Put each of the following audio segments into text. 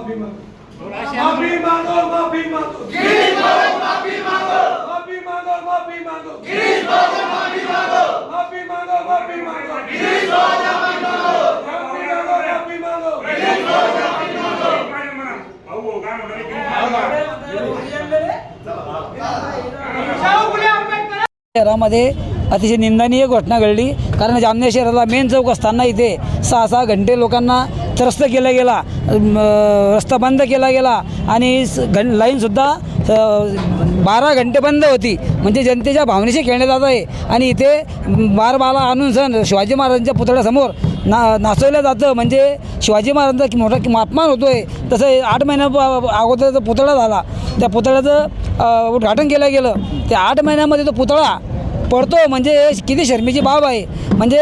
माफी मागो. माफी मागो माफी मागो. गिरीश भाऊ माफी मागो. माफी मागो माफी मागो. गिरीश भाऊ माफी मागो. माफी मागो माफी मागो. गिरीश भाऊ माफी मागो. माफी मागो माफी मागो. गिरीश भाऊ माफी मागो. शहरामध्ये अतिशय निंदनीय घटना घडली. कारण जामनेर शहराला मेन चौक असताना इथे सहा सहा घंटे लोकांना त्रस्त केला गेला रस्ता बंद केला गेला आणि स- घं लाईनसुद्धा बारा घंटे बंद होती. म्हणजे जनतेच्या भावनेशी खेळण्यात जात आहे. आणि इथे बारबाला आणून सण शिवाजी महाराजांच्या पुतळ्यासमोर ना नाचवलं जातं. म्हणजे शिवाजी महाराजांचा मोठा अपमान होतो आहे तसं आठ महिन्या अगोदर पुतळा झाला त्या पुतळ्याचं उद्घाटन केलं गेलं. त्या आठ महिन्यामध्ये तो पुतळा पडतो. म्हणजे किती शर्मेची बाब आहे. म्हणजे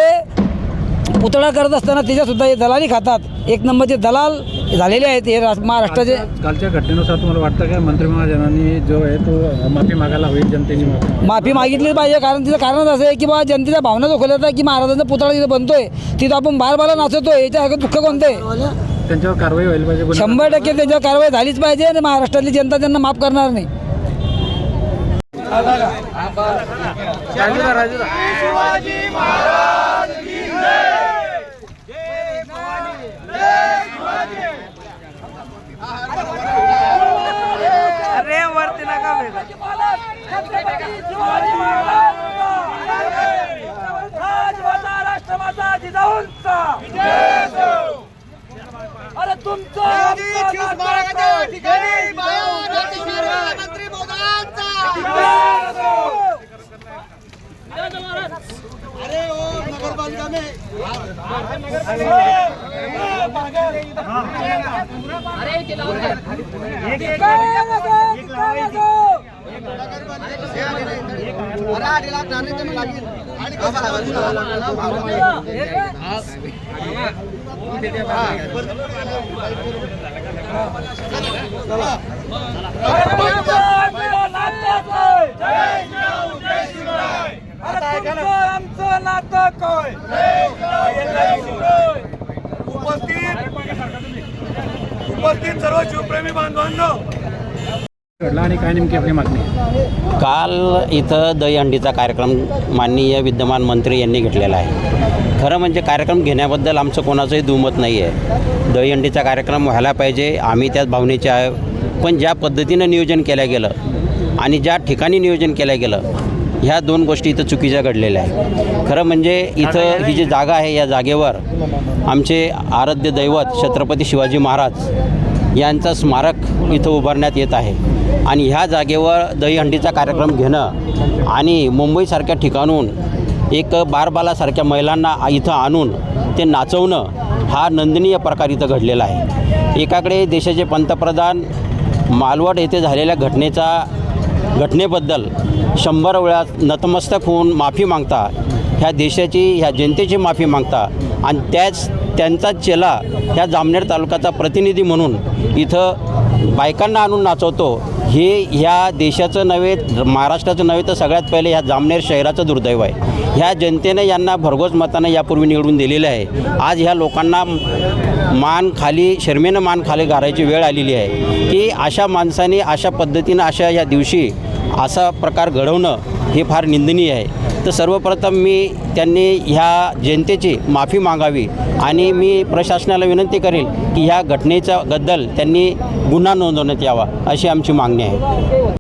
पुतळा करत असताना त्याच्यासुद्धा हे दलाली खातात. एक नंबरचे दलाल झालेले आहेत हे राज- महाराष्ट्राचे कालच्या घटनेनुसार तुम्हाला वाटतं का? मंत्री महाजनांनी जो आहे तो माफी मागायला हवी जनतेची माफी माफी मागितली पाहिजे. कारण तिचं कारण असं आहे की बा जनतेच्या भावना दुखवल्या जातात की महाराजांचा पुतळा तिथं बनतोय. तिथं आपण बार बारा नाचवतोय याच्यासारखं दुःख कोणतं आहे त्यांच्यावर कारवाई व्हायला पाहिजे गुन्हा- शंभर टक्के त्याच्यावर कारवाई झालीच पाहिजे आणि महाराष्ट्रातली जनता त्यांना माफ करणार नाही. अरे अरे ओ नगरपालिका में अरे आमचं नातं काय उपस्थित उपस्थित सर्व शिवप्रेमी बांधवांना घडला आणि काय नेमकी आपली मागणी? काल इथं दहीहंडीचा कार्यक्रम माननीय विद्यमान मंत्री यांनी घेतलेला आहे. खरं म्हणजे कार्यक्रम घेण्याबद्दल आमचं कोणाचंही दुमत नाही आहे दहीहंडीचा कार्यक्रम व्हायला पाहिजे आम्ही त्याच भावनेचे आहे पण ज्या पद्धतीनं नियोजन केलं गेलं आणि ज्या ठिकाणी नियोजन केलं गेलं ह्या दोन गोष्टी इथं चुकीच्या घडलेल्या आहेत. खरं म्हणजे इथं ही जी जागा आहे या जागेवर आमचे आराध्य दैवत छत्रपती शिवाजी महाराज यांचं स्मारक इथं उभारण्यात येत आहे. आणि ह्या जागेवर दहीहंडीचा कार्यक्रम घेणं आणि मुंबईसारख्या ठिकाणून एक बारबालासारख्या महिलांना इथं आणून ते नाचवणं हा नंदनीय प्रकार इथं घडलेला आहे. एकाकडे देशाचे पंतप्रधान मालवड येथे झालेल्या घटनेचा घटनेबद्दल शंभर वेळा नतमस्तक होऊन माफी मागता ह्या देशाची ह्या जनतेची माफी मागता आणि त्याच त्यांचा चेला ह्या जामनेर तालुक्याचा प्रतिनिधी म्हणून इथं बायकांना आणून नाचवतो. हे ह्या देशाचं नव्हे महाराष्ट्राचं नव्हे तर सगळ्यात पहिले ह्या जामनेर शहराचं दुर्दैव आहे. ह्या जनतेने यांना भरघोस मतानं यापूर्वी निवडून दिलेलं आहे. आज ह्या लोकांना मान खाली शर्मेनं मान खाली घालायची वेळ आलेली आहे. की अशा माणसाने अशा पद्धतीनं अशा या दिवशी असा प्रकार घडवणं हे फार निंदनीय आहे. तर सर्वप्रथम मी त्यांनी ह्या जनतेची माफी मागावी आणि मी प्रशासनाला विनंती करेल की ह्या घटनेच्या बद्दल त्यांनी गुन्हा नोंदवण्यात यावा अशी आमची मागणी आहे.